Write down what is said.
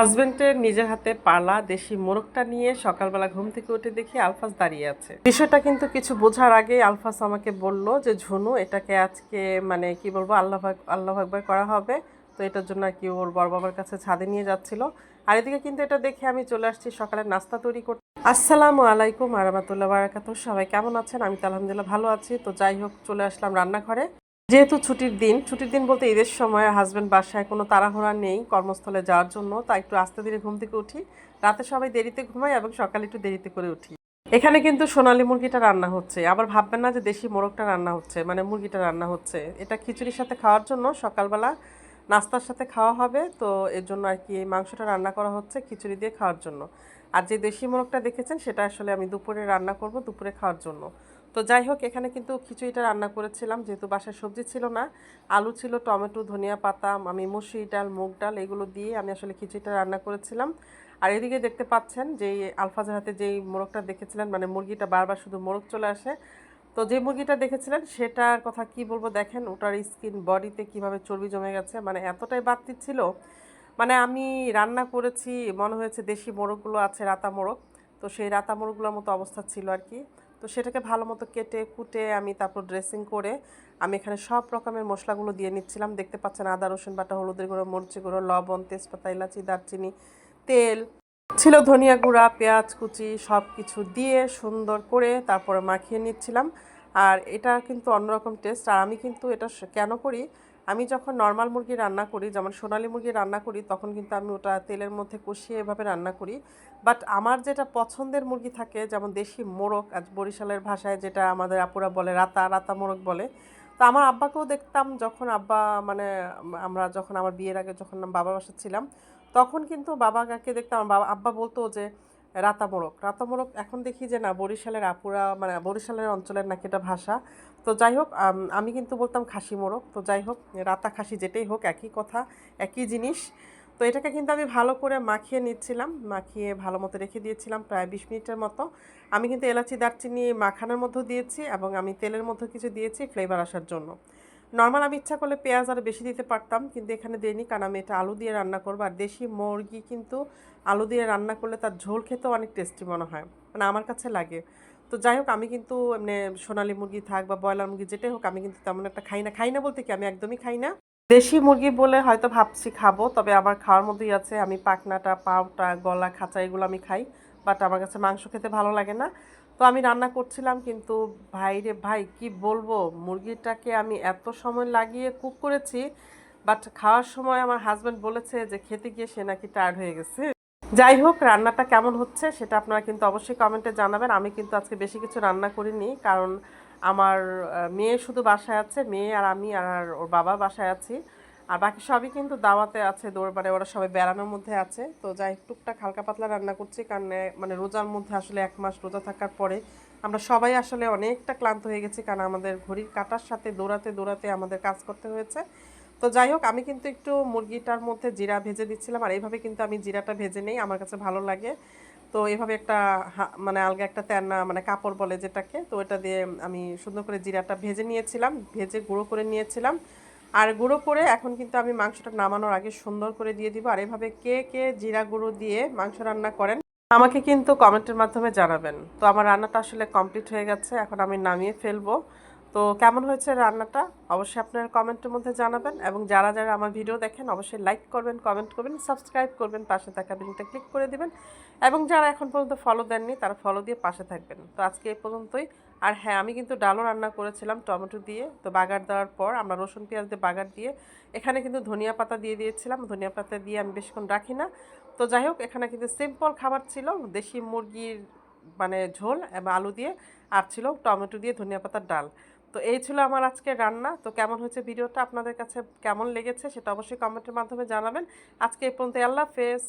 হাজবেন্ডের নিজের হাতে পালা, দেশি মোরগটা নিয়ে সকালবেলা ঘুম থেকে উঠে দেখি আলফাস দাঁড়িয়ে আছে। বিষয়টা কিন্তু কিছু বোঝার আগে আলফাস আমাকে বলল যে, ঝুনু, এটাকে আজকে মানে কি বলব, আল্লাহ আল্লাহ আকবার করা হবে। তো এটার জন্য আর কি ওর বড় বাবার কাছে ছাদে নিয়ে যাচ্ছিল। আর এদিকে কিন্তু এটা দেখে আমি চলে আসছি সকালে নাস্তা তৈরি করতে। আসসালামু আলাইকুম আরহামাতুল্লাহ বারাকাত সবাই কেমন আছেন? আমি তো আলহামদুলিল্লাহ ভালো আছি। তো যাই হোক, চলে আসলাম রান্নাঘরে। যেহেতু ছুটির দিন ছুটির দিন বলতে ঈদের সময় হাজব্যান্ড বাসায় কোনো তাড়াহুড়া নেই কর্মস্থলে যাওয়ার জন্য, তাই একটু আস্তে ধীরে ঘুম থেকে উঠি। রাতে সবাই দেরিতে ঘুমাই এবং সকালে একটু দেরিতে করে উঠি। এখানে কিন্তু সোনালী মুরগিটা রান্না হচ্ছে। আবার ভাববেন না যে দেশি মোরগটা রান্না হচ্ছে মানে মুরগিটা রান্না হচ্ছে। এটা খিচুড়ির সাথে খাওয়ার জন্য সকালবেলা নাস্তার সাথে খাওয়া হবে, তো এর জন্য আর কি এই মাংসটা রান্না করা হচ্ছে খিচুড়ি দিয়ে খাওয়ার জন্য। আর যে দেশি মোরগটা দেখেছেন, সেটা আসলে আমি দুপুরে রান্না করব, দুপুরে খাওয়ার জন্য। তো যাই হোক, এখানে কিন্তু খিচুড়িটা রান্না করেছিলাম, যেহেতু বাসায় সবজি ছিল না। আলু ছিল, টমেটো, ধনিয়া পাতা, আমি মুসুরি ডাল, মুগ ডাল, এগুলো দিয়ে আমি আসলে খিচুড়িটা রান্না করেছিলাম। আর এদিকে দেখতে পাচ্ছেন যে আলফাজের হাতে যেই মোরগটা দেখেছিলেন মানে মুরগিটা বারবার শুধু মোরগ চলে আসে। তো যে মুরগিটা দেখেছিলেন, সেটার কথা কি বলব দেখেন, ওটার স্কিন বডিতে কীভাবে চর্বি জমে গেছে মানে এতটাই বাড়তি ছিল। মানে আমি রান্না করেছি, মনে হয়েছে দেশি মোরগগুলো আছে, রাতা মোরগ। তো সেই রাতা মোরগগুলোর মতো অবস্থা ছিল আর কি। তো সেটাকে ভালো মতো কেটে, কুটে আমি তারপর ড্রেসিং করে আমি এখানে সব রকমের মশলাগুলো দিয়ে নিচ্ছিলাম। দেখতে পাচ্ছেন আদা, রসুন বাটা, হলুদের গুঁড়ো মরিচি গুঁড়ো, লবণ, তেজপাতা, এলাচি, দারচিনি, তেল, ছিল ধনিয়া গুঁড়া, পেঁয়াজ কুচি সব কিছু দিয়ে সুন্দর করে তারপরে মাখিয়ে নিচ্ছিলাম। আর এটা কিন্তু অন্যরকম টেস্ট আর আমি কিন্তু এটা কেন করি? আমি যখন নর্মাল মুরগি রান্না করি, যেমন সোনালী মুরগি রান্না করি, তখন কিন্তু আমি ওটা তেলের মধ্যে কষিয়ে এভাবে রান্না করি। বাট আমার যেটা পছন্দের মুরগি থাকে, যেমন দেশি মোরগ, আজ বরিশালের ভাষায় যেটা আমাদের আপুরা বলে, রাতা রাতা মোরগ বলে। তো আমার আব্বাকেও দেখতাম যখন আব্বা মানে আমরা যখন আমার বিয়ের আগে যখন বাবার বাসা ছিলাম, তখন কিন্তু বাবা কাকে দেখতাম বাবা আব্বা বলতো যে রাতা মোরগ রাতা এখন দেখি যে না, বরিশালের আপুরা মানে বরিশালের অঞ্চলের নাকি এটা ভাষা। তো যাই হোক, আমি কিন্তু বলতাম খাসি মোরগ তো যাই হোক, রাতা খাসি যেটাই হোক, একই কথা, একই জিনিস। তো এটাকে কিন্তু আমি ভালো করে মাখিয়ে নিচ্ছিলাম, মাখিয়ে ভালো মতো রেখে দিয়েছিলাম প্রায় বিশ মিনিটের মতো। আমি কিন্তু এলাচি, দারচিনি মাখানোর মধ্যে দিয়েছি এবং আমি তেলের মধ্যে কিছু দিয়েছি ফ্লেভার আসার জন্য। নর্মাল আমি ইচ্ছা করলে পেঁয়াজ আরও বেশি দিতে পারতাম, কিন্তু এখানে দিইনি কারণ আমি এটা আলু দিয়ে রান্না করব। আর দেশি মুরগি কিন্তু আলু দিয়ে রান্না করলে তার ঝোল খেতেও অনেক টেস্টি মনে হয়। মানে আমার কাছে লাগে। তো যাই হোক, আমি কিন্তু এমনি সোনালী মুরগি থাক বা ব্রয়লার মুরগি যেটাই হোক, আমি কিন্তু তেমন একটা খাই না। খাই না বলতে কি, আমি একদমই খাই না। দেশি মুরগি বলে হয়তো ভাবছি খাব, তবে আমার খাওয়ার মধ্যেই আছে। আমি পাকনাটা পাউটা গলা, খাঁচা, এগুলো আমি খাই। বাট আমার কাছে মাংস খেতে ভালো লাগে না। তো আমি রান্না করছিলাম কিন্তু ভাই রে ভাই, কি বলব? মুরগিটাকে আমি এত সময় লাগিয়ে কুক করেছি, বাট খাওয়ার সময় আমার হাজব্যান্ড বলেছে যে খেতে গিয়ে সে নাকি টায়ার্ড হয়ে গেছে। যাই হোক, রান্নাটা কেমন হচ্ছে সেটা আপনারা কিন্তু অবশ্যই কমেন্টে জানাবেন। আমি কিন্তু আজকে বেশি কিছু রান্না করিনি কারণ আমার মেয়ে শুধু বাসায় আছে, মেয়ে আর আমি আর ওর বাবা বাসায় আছি। আর বাকি সবই কিন্তু দাওয়াতে আছে দৌড় মানে ওরা সবাই বেড়ানোর মধ্যে আছে। তো যাই টুকটাক হালকা পাতলা রান্না করছি, কারণ মানে রোজার মধ্যে আসলে এক মাস রোজা থাকার পরে আমরা সবাই আসলে অনেকটা ক্লান্ত হয়ে গেছি, কারণ আমাদের ঘড়ির কাটার সাথে দৌড়াতে দৌড়াতে আমাদের কাজ করতে হয়েছে। তো যাই হোক, আমি কিন্তু একটু মুরগিটার মধ্যে জিরা ভেজে দিচ্ছিলাম, আর এইভাবে কিন্তু আমি জিরাটা ভেজে নেই, আমার কাছে ভালো লাগে। তো এভাবে একটা মানে আলগা একটা তেনা মানে কাপড় বলে যেটাকে, তো এটা দিয়ে আমি সুন্দর করে জিরাটা ভেজে নিয়েছিলাম, ভেজে গুঁড়ো করে নিয়েছিলাম। আর গুঁড়ো করে এখন কিন্তু আমি মাংসটা নামানোর আগে সুন্দর করে দিয়ে দিব। আর এভাবে কে কে জিরা গুঁড়ো দিয়ে মাংস রান্না করেন, আমাকে কিন্তু কমেন্টের মাধ্যমে জানাবেন। তো আমার রান্নাটা আসলে কমপ্লিট হয়ে গেছে, এখন আমি নামিয়ে ফেলব। তো কেমন হয়েছে রান্নাটা? অবশ্যই আপনারা কমেন্টের মধ্যে জানাবেন এবং যারা যারা আমার ভিডিও দেখেন অবশ্যই লাইক করবেন কমেন্ট করবেন সাবস্ক্রাইব করবেন, পাশে থাকা লিঙ্কটা ক্লিক করে দিবেন এবং যারা এখন পর্যন্ত ফলো দেননি তারা ফলো দিয়ে পাশে থাকবেন। তো আজকে এ পর্যন্তই। আর হ্যাঁ আমি কিন্তু ডালও রান্না করেছিলাম টমেটো দিয়ে। তো বাগার দেওয়ার পর আমরা রসুন, পেঁয়াজ দিয়ে বাগার দিয়ে এখানে কিন্তু ধনিয়া পাতা দিয়ে দিয়েছিলাম। ধনিয়া পাতা দিয়ে আমি বেশিক্ষণ রাখি না। তো যাই হোক, এখানে কিন্তু সিম্পল খাবার ছিল দেশি মুরগির মানে ঝোল এবং আলু দিয়ে আর ছিল টমেটো দিয়ে ধনিয়া পাতার ডাল। তো এই ছিল আমার আজকে রান্না। তো কেমন হয়েছে ভিডিওটা? আপনাদের কাছে কেমন লেগেছে? সেটা অবশ্যই কমেন্টের মাধ্যমে জানাবেন। আজকে এই পর্যন্ত আল্লাহ হাফেজ।